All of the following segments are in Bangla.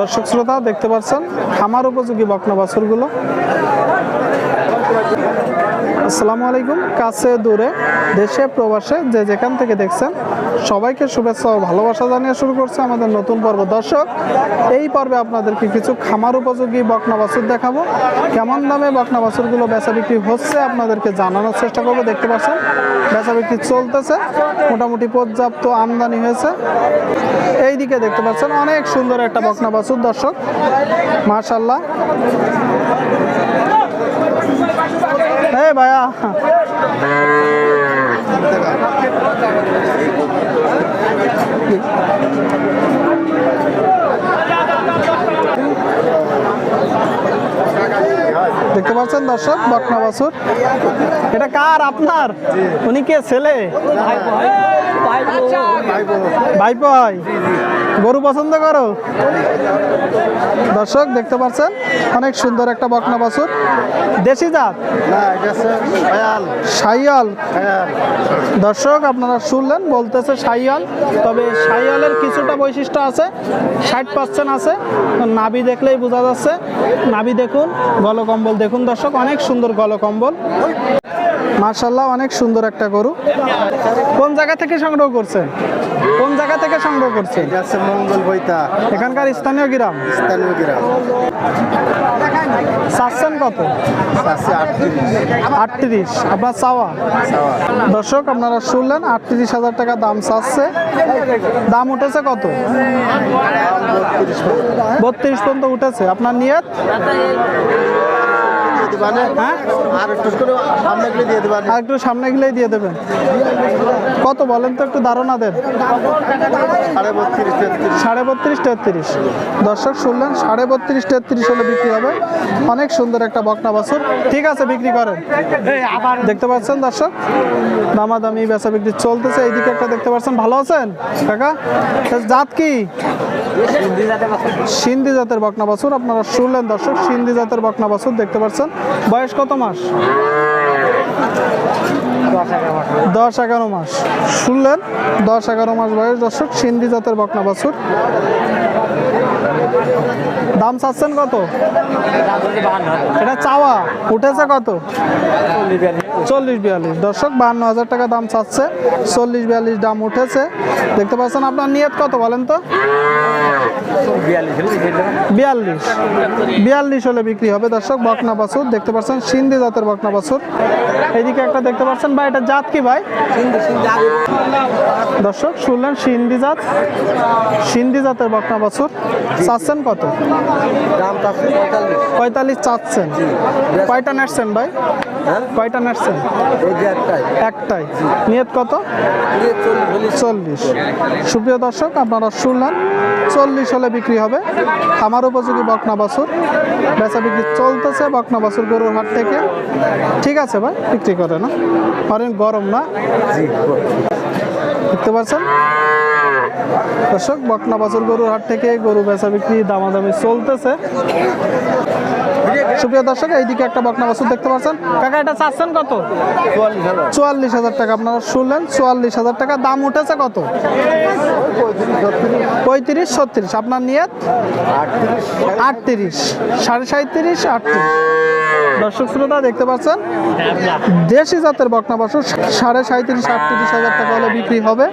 দর্শক শ্রোতা দেখতে পাচ্ছেন খামার উপযোগী বকনা বাছুরগুলো। আসসালামু আলাইকুম। কাছে দূরে, দেশে, প্রবাসে, যে যেখান থেকে দেখছেন, সবাইকে শুভেচ্ছা ও ভালোবাসা জানিয়ে শুরু করছে আমাদের নতুন পর্ব। দর্শক, এই পর্বে আপনাদেরকে কিছু খামার উপযোগী বকনা বাছুর দেখাবো। কেমন দামে বকনা বাছুরগুলো বেচা বিক্রি হচ্ছে আপনাদেরকে জানানোর চেষ্টা করব। দেখতে পাচ্ছেন, বেচা বিক্রি চলতেছে, মোটামুটি পর্যাপ্ত আমদানি হয়েছে। এই দিকে দেখতে পাচ্ছেন, অনেক সুন্দর একটা বকনা বাছুর। দর্শক মাশাল্লাহ এই ভাইয়া। দেখতে পাচ্ছেন দর্শক, বকনা বাছুর। এটা কার? আপনার? উনি কে? ছেলে? ভাইপো হয়। গরু পছন্দ করো? দর্শক দেখতে পাচ্ছেন? অনেক সুন্দর একটা বকনা বাছুর। দেশি জাত? সাইয়াল দর্শক আপনারা শুনলেন বলতেছে সাইয়াল তবে সাইয়ালের কিছুটা বৈশিষ্ট্য আছে ষাট পার্সেন্ট আছে। নাভি দেখলেই বোঝা যাচ্ছে। নাভি দেখুন গলকম্বল দেখুন দর্শক অনেক সুন্দর গলকম্বল। মার্শাল্লাহ অনেক সুন্দর একটা গরু। কোন জায়গা থেকে সংগ্রহ করছেন? কোন জায়গা থেকে সংগ্রহ করছেন? আছে মঙ্গল বইতা এখানকার স্থানীয় গ্রাম? স্থানীয় গ্রাম। চাচ্ছেন কত? আটত্রিশ। আপনার চাওয়া? দর্শক আপনারা শুনলেন আটত্রিশ হাজার টাকা দাম চাচ্ছে। দাম উঠেছে কত? বত্রিশ পর্যন্ত উঠেছে। আপনার নিয়ত? আর একটু সামনে গেলে দিয়ে দিবানে আর একটু সামনে গেলেই দিয়ে দেবেন। কত বলেন তো একটু ধারণা দেন। সাড়ে বত্রিশ তেত্রিশ। দর্শক শুনলেন সাড়ে বত্রিশ তেত্রিশ হলে বিক্রি হবে। অনেক সুন্দর একটা বকনা বাছুর। ঠিক আছে বিক্রি করেন। দেখতে পাচ্ছেন দর্শক? দামাদামি বেচা বিক্রি চলতেছে। এইদিকে একটা দেখতে পাচ্ছেন। ভালো আছেন? কাকা? জাত কি? সিন্ধি জাতের বকনা বাছুর। আপনারা শুনলেন দর্শক সিন্ধি জাতের বকনা বাছুর দেখতে পাচ্ছেন। বয়স কত মাস? দশ এগারো মাস। শুনলেন? দশ এগারো মাস বয়স, দর্শক, সিন্ধি জাতের বকনা বাছুর। দাম চাচ্ছেন কত? এটা চাওয়া, উঠেছে কত? চল্লিশ বিয়াল্লিশ। দর্শক, বাহান্ন হাজার টাকা দাম চাচ্ছে। চল্লিশ বিয়াল্লিশ দাম উঠেছে। দেখতে পাচ্ছেন আপনার নিয়ত কত বলেন তো? বিয়াল্লিশ। বিয়াল্লিশ হলে বিক্রি হবে। দর্শক, বকনা বাছুর, দেখতে পাচ্ছেন, সিন্ধি জাতের বকনা বাছুর। এইদিকে একটা দেখতে পাচ্ছেন, ভাই, এটা জাত কি ভাই? দর্শক শুনলেন সিন্ধি জাত সিন্ধি জাতের বকনা বাছুর। চাচ্ছেন কত? দাম পঁয়তাল্লিশ চাচ্ছেন। কয়টা নেটছেন ভাই? হ্যাঁ? কয়টা যে একটাই। একটাই। নিয়ত কত? চল্লিশ। সুপ্রিয় দর্শক আপনারা শুনলেন চল্লিশ হলে বিক্রি হবে খামার উপযোগী বকনা বাছুর। বেচা বিক্রি চলতেছে বকনা বাছুর গরুর হাট থেকে। ঠিক আছে ভাই বিক্রি করে না। অনেক গরম না? দেখতে পাচ্ছেন? দর্শক, বকনা বাছুর গরুর হাট থেকে গরু বেচা বিক্রি দামাদামি চলতেছে। সুপ্রিয় দর্শক, এইদিকে একটা বকনা বাছুর দেখতে পাচ্ছেন। কাকা, এটা চাচ্ছেন কত? চুয়াল্লিশ হাজার টাকা আপনারা শুনলেন, চুয়াল্লিশ হাজার টাকা। দাম উঠেছে কত? পঁয়ত্রিশ, ছত্রিশ। আপনার নিয়ত? আটত্রিশ। সাড়ে সাঁত্রিশ আটত্রিশ। দর্শক শ্রোতা, দেখতে পাচ্ছেন? দেশি জাতের বকনা বাসু, সাড়ে সাঁত্রিশ আটত্রিশ হাজার টাকা হলে বিক্রি হবে।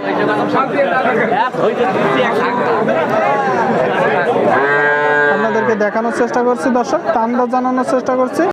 আপনাদেরকে দেখানোর চেষ্টা করছি, দর্শক তান্ডা জানানোর চেষ্টা করছি।